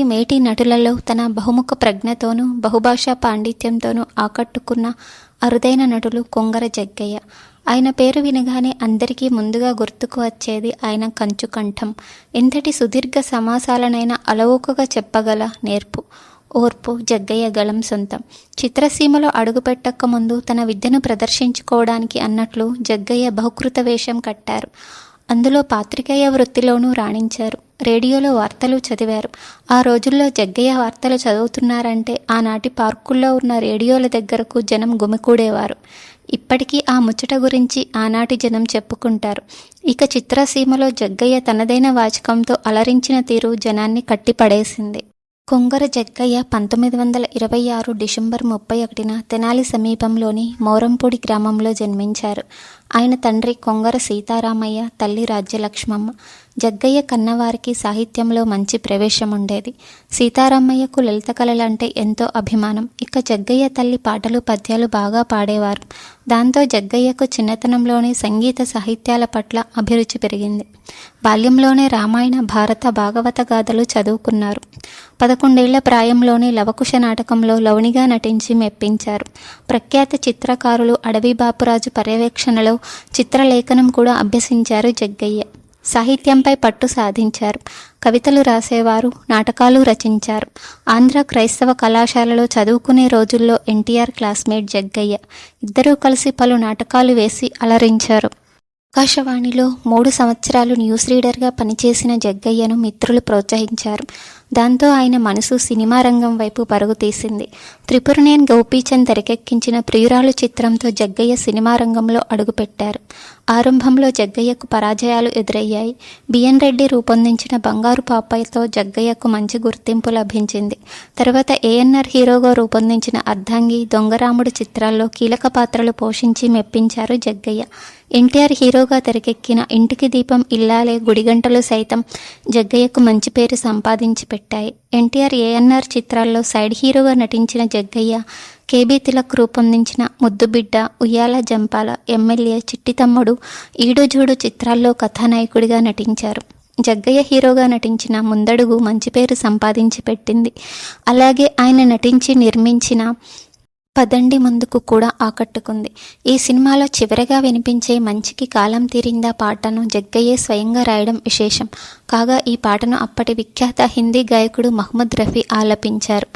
ఈ మేటి నటులలో తన బహుముఖ ప్రజ్ఞతోనూ బహుభాషా పాండిత్యంతోనూ ఆకట్టుకున్న అరుదైన నటులు కొంగర జగ్గయ్య. ఆయన పేరు వినగానే అందరికీ ముందుగా గుర్తుకు వచ్చేది ఆయన కంచు కంఠం. ఎంతటి సుదీర్ఘ సమాసాలనైనా అలవోకగా చెప్పగల నేర్పు ఓర్పు జగ్గయ్య గళం సొంతం. చిత్రసీమలో అడుగుపెట్టక ముందు తన విద్యను ప్రదర్శించుకోవడానికి అన్నట్లు జగ్గయ్య బహుకృత వేషం కట్టారు. అందులో పాత్రికేయ వృత్తిలోనూ రాణించారు. రేడియోలో వార్తలు చదివారు. ఆ రోజుల్లో జగ్గయ్య వార్తలు చదువుతున్నారంటే ఆనాటి పార్కుల్లో ఉన్న రేడియోల దగ్గరకు జనం గుమికూడేవారు. ఇప్పటికీ ఆ ముచ్చట గురించి ఆనాటి జనం చెప్పుకుంటారు. ఇక చిత్రసీమలో జగ్గయ్య తనదైన వాచకంతో అలరించిన తీరు జనాన్ని కట్టిపడేసింది. కొంగర జగ్గయ్య పంతొమ్మిది వందల ఇరవై ఆరు డిసెంబర్ ముప్పై ఒకటిన తెనాలి సమీపంలోని మౌరంపూడి గ్రామంలో జన్మించారు. ఆయన తండ్రి కొంగర సీతారామయ్య తల్లి రాజ్యలక్ష్మమ్మ జగ్గయ్య కన్నవారికి సాహిత్యంలో మంచి ప్రవేశం ఉండేది సీతారామయ్యకు లలిత కళలంటే ఎంతో అభిమానం. ఇక జగ్గయ్య తల్లి పాటలు పద్యాలు బాగా పాడేవారు. దాంతో జగ్గయ్యకు చిన్నతనంలోనే సంగీత సాహిత్యాల పట్ల అభిరుచి పెరిగింది. బాల్యంలోనే రామాయణ భారత భాగవత గాథలు చదువుకున్నారు. పదకొండేళ్ళ ప్రాయంలోనే లవకుశ నాటకంలో లవణిగా నటించి మెప్పించారు. ప్రఖ్యాత చిత్రకారులు అడవి బాపురాజు పర్యవేక్షణలో చిత్రలేఖనం కూడా అభ్యసించారు జగ్గయ్య. సాహిత్యంపై పట్టు సాధించారు. కవితలు రాసేవారు నాటకాలు రచించారు. ఆంధ్ర క్రైస్తవ కళాశాలలో చదువుకునే రోజుల్లో ఎన్టీఆర్ క్లాస్మేట్ జగ్గయ్య. ఇద్దరూ కలిసి పలు నాటకాలు వేసి అలరించారు. ఆకాశవాణిలో మూడు సంవత్సరాలు న్యూస్ రీడర్గా పనిచేసిన జగ్గయ్యను మిత్రులు ప్రోత్సహించారు. దాంతో ఆయన మనసు సినిమా రంగం వైపు పరుగు తీసింది. త్రిపురనేన్ గోపీచంద్ తెరకెక్కించిన ప్రియురాలు చిత్రంతో జగ్గయ్య సినిమా రంగంలో అడుగుపెట్టారు. ఆరంభంలో జగ్గయ్యకు పరాజయాలు ఎదురయ్యాయి. బిఎన్ రెడ్డి రూపొందించిన బంగారు పాపాయితో జగ్గయ్యకు మంచి గుర్తింపు లభించింది. తర్వాత ఏఎన్ఆర్ హీరోగా రూపొందించిన అర్ధాంగి దొంగరాముడు చిత్రాల్లో కీలక పాత్రలు పోషించి మెప్పించారు జగ్గయ్య. ఎన్టీఆర్ హీరోగా తెరకెక్కిన ఇంటికి దీపం ఇల్లాలే గుడిగంటలు సైతం జగ్గయ్యకు మంచి పేరు సంపాదించి పెట్టాయి. ఎన్టీఆర్ ఏఎన్ఆర్ చిత్రాల్లో సైడ్ హీరోగా నటించిన జగ్గయ్య కేబీ తిలక్ రూపొందించిన ముద్దుబిడ్డ ఉయ్యాల జంపాల ఎమ్మెల్యే చిట్టి తమ్ముడు ఈడుజూడు చిత్రాల్లో కథానాయకుడిగా నటించారు. జగ్గయ్య హీరోగా నటించిన ముందడుగు మంచి పేరు సంపాదించి పెట్టింది. అలాగే ఆయన నటించి నిర్మించిన పదండి ముందుకు కూడా ఆకట్టుకుంది. ఈ సినిమాలో చివరగా వినిపించే మంచికి కాలం తీరిందా పాటను జగ్గయ్యే స్వయంగా రాయడం విశేషం. కాగా ఈ పాటను అప్పటి విఖ్యాత హిందీ గాయకుడు మహమ్మద్ రఫీ ఆలపించారు.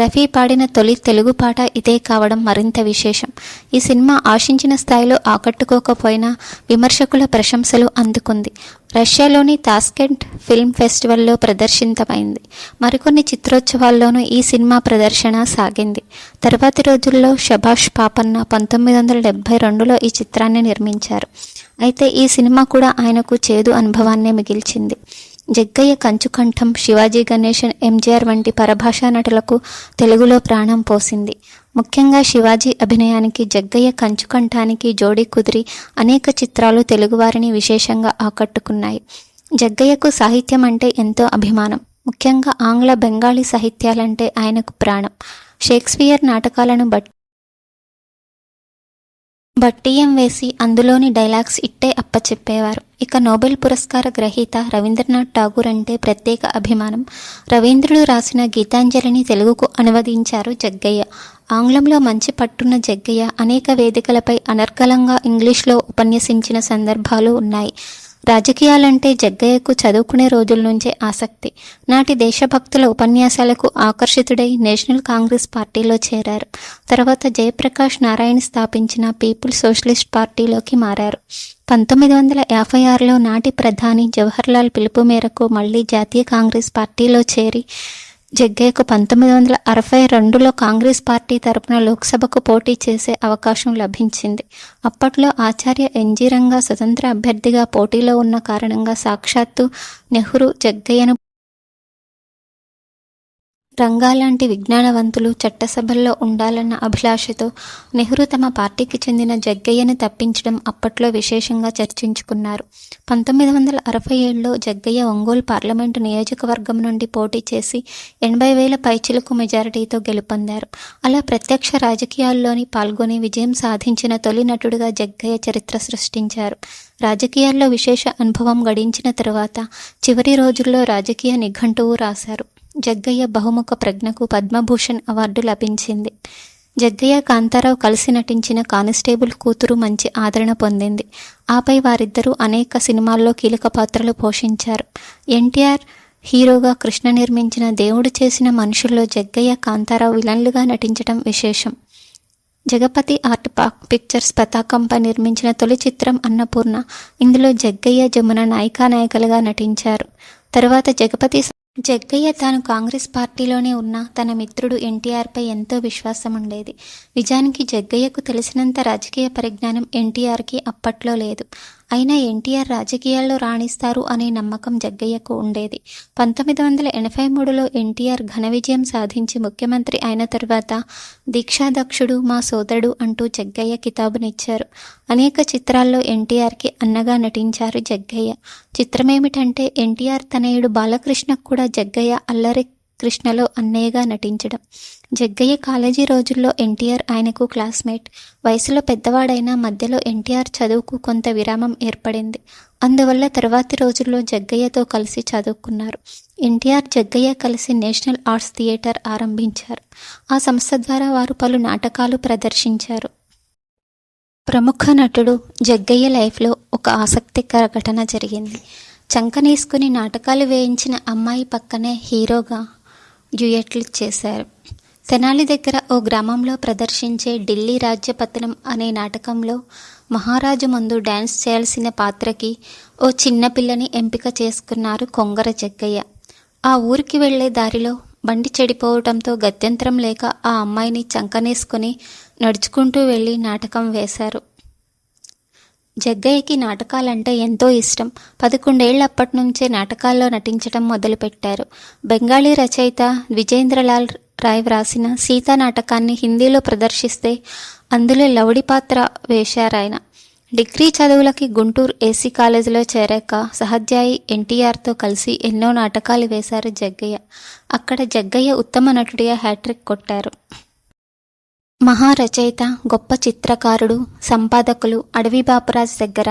రఫీ పాడిన తొలి తెలుగు పాట ఇదే కావడం మరింత విశేషం. ఈ సినిమా ఆశించిన స్థాయిలో ఆకట్టుకోకపోయినా విమర్శకుల ప్రశంసలు అందుకుంది. రష్యాలోని తాస్కెంట్ ఫిల్మ్ ఫెస్టివల్లో ప్రదర్శితమైంది. మరికొన్ని చిత్రోత్సవాల్లోనూ ఈ సినిమా ప్రదర్శన సాగింది. తర్వాతి రోజుల్లో శభాష్ పాపన్న పంతొమ్మిది వందల డెబ్భై రెండులో ఈ చిత్రాన్ని నిర్మించారు. అయితే ఈ సినిమా కూడా ఆయనకు చేదు అనుభవాన్నే మిగిల్చింది. జగ్గయ్య కంచుకంఠం శివాజీ గణేశన్ ఎంజీఆర్ వంటి పరభాషా నటులకు తెలుగులో ప్రాణం పోసింది. ముఖ్యంగా శివాజీ అభినయానికి జగ్గయ్య కంచుకంఠానికి జోడీ కుదిరి అనేక చిత్రాలు తెలుగువారిని విశేషంగా ఆకట్టుకున్నాయి. జగ్గయ్యకు సాహిత్యం అంటే ఎంతో అభిమానం. ముఖ్యంగా ఆంగ్ల బెంగాలీ సాహిత్యాలంటే ఆయనకు ప్రాణం. షేక్స్పియర్ నాటకాలను బట్టి భట్టీయం వేసి అందులోని డైలాగ్స్ ఇట్టే అప్పచెప్పేవారు. ఇక నోబెల్ పురస్కార గ్రహీత రవీంద్రనాథ్ ఠాగూర్ అంటే ప్రత్యేక అభిమానం. రవీంద్రుడు రాసిన గీతాంజలిని తెలుగుకు అనువదించారు జగ్గయ్య. ఆంగ్లంలో మంచి పట్టున్న జగ్గయ్య అనేక వేదికలపై అనర్గళంగా ఇంగ్లీష్లో ఉపన్యసించిన సందర్భాలు ఉన్నాయి. రాజకీయాలంటే జగ్గయ్యకు చదువుకునే రోజుల నుంచే ఆసక్తి. నాటి దేశభక్తుల ఉపన్యాసాలకు ఆకర్షితుడై నేషనల్ కాంగ్రెస్ పార్టీలో చేరారు. తర్వాత జయప్రకాష్ నారాయణ స్థాపించిన పీపుల్ సోషలిస్ట్ పార్టీలోకి మారారు. పంతొమ్మిది వందల యాభై ఆరులో నాటి ప్రధాని జవహర్లాల్ పిలుపు మేరకు మళ్ళీ జాతీయ కాంగ్రెస్ పార్టీలో చేరి జగ్గయ్యకు పంతొమ్మిది వందల అరవై రెండులో కాంగ్రెస్ పార్టీ తరపున లోక్సభకు పోటీ చేసే అవకాశం లభించింది. అప్పట్లో ఆచార్య ఎన్జీ రంగా స్వతంత్ర అభ్యర్థిగా పోటీలో ఉన్న కారణంగా సాక్షాత్తు నెహ్రూ జగ్గయ్యను రంగాలాంటి విజ్ఞానవంతులు చట్టసభల్లో ఉండాలన్న అభిలాషతో నెహ్రూ తమ పార్టీకి చెందిన జగ్గయ్యను తప్పించడం అప్పట్లో విశేషంగా చర్చించుకున్నారు. పంతొమ్మిది వందల అరవై ఏడులో జగ్గయ్య ఒంగోలు పార్లమెంటు నియోజకవర్గం నుండి పోటీ చేసి ఎనభై వేల పైచిలకు మెజారిటీతో గెలుపొందారు. అలా ప్రత్యక్ష రాజకీయాల్లోని పాల్గొని విజయం సాధించిన తొలి నటుడుగా జగ్గయ్య చరిత్ర సృష్టించారు. రాజకీయాల్లో విశేష అనుభవం గడించిన తరువాత చివరి రోజుల్లో రాజకీయ నిఘంటువు రాశారు. జగ్గయ్య బహుముఖ ప్రజ్ఞకు పద్మభూషణ్ అవార్డు లభించింది. జగ్గయ్య కాంతారావు కలిసి నటించిన కానిస్టేబుల్ కూతురు మంచి ఆదరణ పొందింది. ఆపై వారిద్దరూ అనేక సినిమాల్లో కీలక పాత్రలు పోషించారు. ఎన్టీఆర్ హీరోగా కృష్ణ నిర్మించిన దేవుడు చేసిన మనుషుల్లో జగ్గయ్య కాంతారావు విలన్లుగా నటించడం విశేషం. జగపతి ఆర్ట్ పాక్ పిక్చర్స్ పతాకంపై నిర్మించిన తొలి చిత్రం అన్నపూర్ణ. ఇందులో జగ్గయ్య జమున నాయికా నాయకులుగా నటించారు. తరువాత జగపతి జగ్గయ్య తాను కాంగ్రెస్ పార్టీలోనే ఉన్న తన మిత్రుడు ఎన్టీఆర్పై ఎంతో విశ్వాసం ఉండేది. నిజానికి జగ్గయ్యకు తెలిసినంత రాజకీయ పరిజ్ఞానం ఎన్టీఆర్కి అప్పట్లో లేదు. అయినా ఎన్టీఆర్ రాజకీయాల్లో రాణిస్తారు అనే నమ్మకం జగ్గయ్యకు ఉండేది. పంతొమ్మిది వందల ఎనభై మూడులో ఎన్టీఆర్ ఘన విజయం సాధించి ముఖ్యమంత్రి అయిన తరువాత దీక్షాదక్షుడు మా సోదరుడు అంటూ జగ్గయ్య కితాబునిచ్చారు. అనేక చిత్రాల్లో ఎన్టీఆర్కి అన్నగా నటించారు జగ్గయ్య. చిత్రమేమిటంటే ఎన్టీఆర్ తనయుడు బాలకృష్ణకు కూడా జగ్గయ్య అల్లరి కృష్ణలో అన్నయ్యగా నటించడం. జగ్గయ్య కాలేజీ రోజుల్లో ఎన్టీఆర్ ఆయనకు క్లాస్మేట్. వయసులో పెద్దవాడైన మధ్యలో ఎన్టీఆర్ చదువుకు కొంత విరామం ఏర్పడింది. అందువల్ల తర్వాతి రోజుల్లో జగ్గయ్యతో కలిసి చదువుకున్నారు. ఎన్టీఆర్ జగ్గయ్య కలిసి నేషనల్ ఆర్ట్స్ థియేటర్ ఆరంభించారు. ఆ సంస్థ ద్వారా వారు పలు నాటకాలు ప్రదర్శించారు. ప్రముఖ నటుడు జగ్గయ్య లైఫ్లో ఒక ఆసక్తికర ఘటన జరిగింది. చంకనేసుకుని నాటకాలు వేయించిన అమ్మాయి పక్కనే హీరోగా డ్యూయట్లు చేశారు. తెనాలి దగ్గర ఓ గ్రామంలో ప్రదర్శించే ఢిల్లీ రాజ్యపతనం అనే నాటకంలో మహారాజు ముందు డ్యాన్స్ చేయాల్సిన పాత్రకి ఓ చిన్న పిల్లని ఎంపిక చేసుకున్నారు కొంగర జగ్గయ్య. ఆ ఊరికి వెళ్ళే దారిలో బండి చెడిపోవటంతో గత్యంతరం లేక ఆ అమ్మాయిని చంకనేసుకుని నడుచుకుంటూ వెళ్ళి నాటకం వేశారు. జగ్గయ్యకి నాటకాలంటే ఎంతో ఇష్టం. పదకొండేళ్ళప్పటి నుంచే నాటకాల్లో నటించడం మొదలుపెట్టారు. బెంగాలీ రచయిత విజేంద్రలాల్ రాయ్ వ్రాసిన సీతా నాటకాన్ని హిందీలో ప్రదర్శిస్తే అందులో లవడి పాత్ర వేశారాయన. డిగ్రీ చదువులకి గుంటూరు ఏసీ కాలేజీలో చేరాక సహధ్యాయి ఎన్టీఆర్తో కలిసి ఎన్నో నాటకాలు వేశారు జగ్గయ్య. అక్కడ జగ్గయ్య ఉత్తమ నటుడిగా హ్యాట్రిక్ కొట్టారు. మహారచయిత గొప్ప చిత్రకారుడు సంపాదకులు అడవి బాపరాజు దగ్గర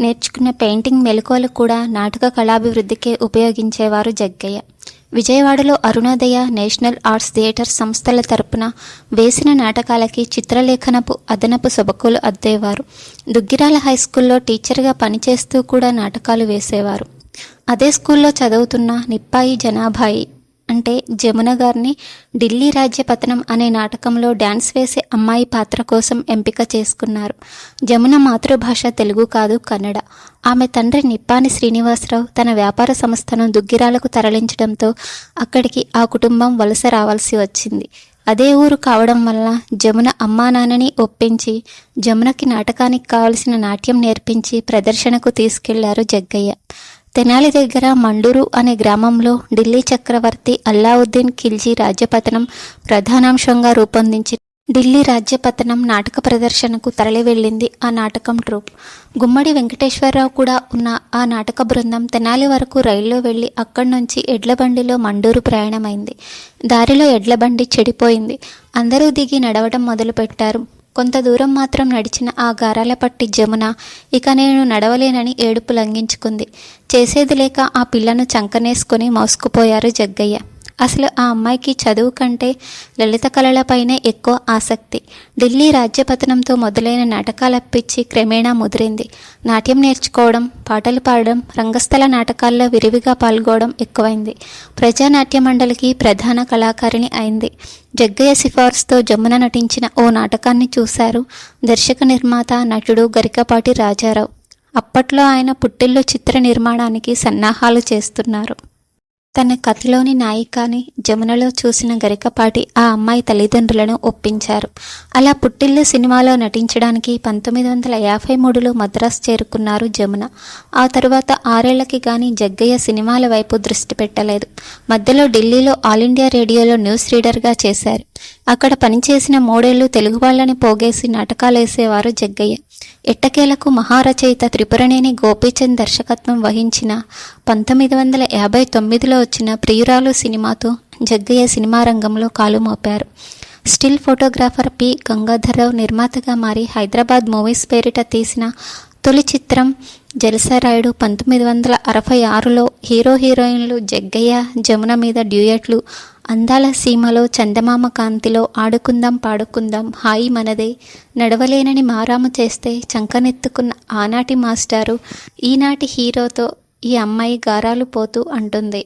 నేర్చుకున్న పెయింటింగ్ మెలకువలు కూడా నాటక కళాభివృద్ధికే ఉపయోగించేవారు జగ్గయ్య. విజయవాడలో అరుణోదయ నేషనల్ ఆర్ట్స్ థియేటర్ సంస్థల తరపున వేసిన నాటకాలకి చిత్రలేఖనపు అదనపు సబకులు అద్దేవారు. దుగ్గిరాల హై స్కూల్లో టీచర్గా పనిచేస్తూ కూడా నాటకాలు వేసేవారు. అదే స్కూల్లో చదువుతున్న నిప్పాయి జనాభాయి అంటే జమున గారిని ఢిల్లీ రాజ్యపతనం అనే నాటకంలో డ్యాన్స్ వేసే అమ్మాయి పాత్ర కోసం ఎంపిక చేసుకున్నారు. జమున మాతృభాష తెలుగు కాదు కన్నడ. ఆమె తండ్రి నిప్పాని శ్రీనివాసరావు తన వ్యాపార సంస్థను దుగ్గిరాలకు తరలించడంతో అక్కడికి ఆ కుటుంబం వలస రావాల్సి వచ్చింది. అదే ఊరు కావడం వల్ల జమున అమ్మా నాన్నని ఒప్పించి జమునకి నాటకానికి కావలసిన నాట్యం నేర్పించి ప్రదర్శనకు తీసుకెళ్ళారు జగ్గయ్య. తెనాలి దగ్గర మండూరు అనే గ్రామంలో ఢిల్లీ చక్రవర్తి అల్లావుద్దీన్ ఖిల్జీ రాజ్యపతనం ప్రధానాంశంగా రూపొందించి ఢిల్లీ రాజ్యపతనం నాటక ప్రదర్శనకు తరలి వెళ్ళింది ఆ నాటకం ట్రూప్. గుమ్మడి వెంకటేశ్వరరావు కూడా ఉన్న ఆ నాటక బృందం తెనాలి వరకు రైల్లో వెళ్ళి అక్కడి నుంచి ఎడ్లబండిలో మండూరు ప్రయాణమైంది. దారిలో ఎడ్లబండి చెడిపోయింది. అందరూ దిగి నడవడం మొదలుపెట్టారు. కొంత దూరం మాత్రం నడిచిన ఆ గారాల పట్టి జమున ఇక నేను నడవలేనని ఏడుపు లంఘించుకుంది. చేసేది లేక ఆ పిల్లను చంకనేసుకుని మోసుకుపోయారు జగ్గయ్య. అసలు ఆ అమ్మాయికి చదువు కంటే లలిత కళలపైనే ఎక్కువ ఆసక్తి. ఢిల్లీ రాజ్యపతనంతో మొదలైన నాటకాలప్పించి క్రమేణా ముదిరింది. నాట్యం నేర్చుకోవడం పాటలు పాడడం రంగస్థల నాటకాల్లో విరివిగా పాల్గొనడం ఎక్కువైంది. ప్రజానాట్య మండలికి ప్రధాన కళాకారిణి అయింది. జగ్గయ్య సిఫార్సుతో జమున నటించిన ఓ నాటకాన్ని చూశారు దర్శక నిర్మాత నటుడు గరికపాటి రాజారావు. అప్పట్లో ఆయన పుట్టిల్లు చిత్ర నిర్మాణానికి సన్నాహాలు చేస్తున్నారు. తన కథలోని నాయికాని జమునలో చూసిన గరికపాటి ఆ అమ్మాయి తల్లిదండ్రులను ఒప్పించారు. అలా పుట్టిల్లు సినిమాలో నటించడానికి పంతొమ్మిది వందల యాభై మూడులో మద్రాసు చేరుకున్నారు జమున. ఆ తరువాత ఆరేళ్ళకి గాని జగ్గయ్య సినిమాల వైపు దృష్టి పెట్టలేదు. మధ్యలో ఢిల్లీలో ఆల్ ఇండియా రేడియోలో న్యూస్ రీడర్గా చేశారు. అక్కడ పనిచేసిన మూడేళ్ళు తెలుగు వాళ్ళని పోగేసి నాటకాలేసేవారు జగ్గయ్య. ఎట్టకేలకు మహారచయిత త్రిపురనేని గోపీచంద్ దర్శకత్వం వహించిన పంతొమ్మిది వందల యాభై తొమ్మిదిలో వచ్చిన ప్రియురాలు సినిమాతో జగ్గయ్య సినిమా రంగంలో కాలు మోపారు. Still photographer P. గంగాధర్రావు నిర్మాతగా మారి హైదరాబాద్ మూవీస్ పేరిట తీసిన తొలి చిత్రం జలసరాయుడు పంతొమ్మిది వందల అరవై ఆరులో హీరో హీరోయిన్లు జగ్గయ్య జమున మీద డ్యూయట్లు అందాల సీమలో చందమామ కాంతిలో ఆడుకుందాం పాడుకుందాం హాయి మనదే నడవలేనని మారాము చేస్తే చంకనెత్తుకున్న ఆనాటి మాస్టారు ఈనాటి హీరోతో ఈ అమ్మాయి గారాలు పోతూ అంటుంది.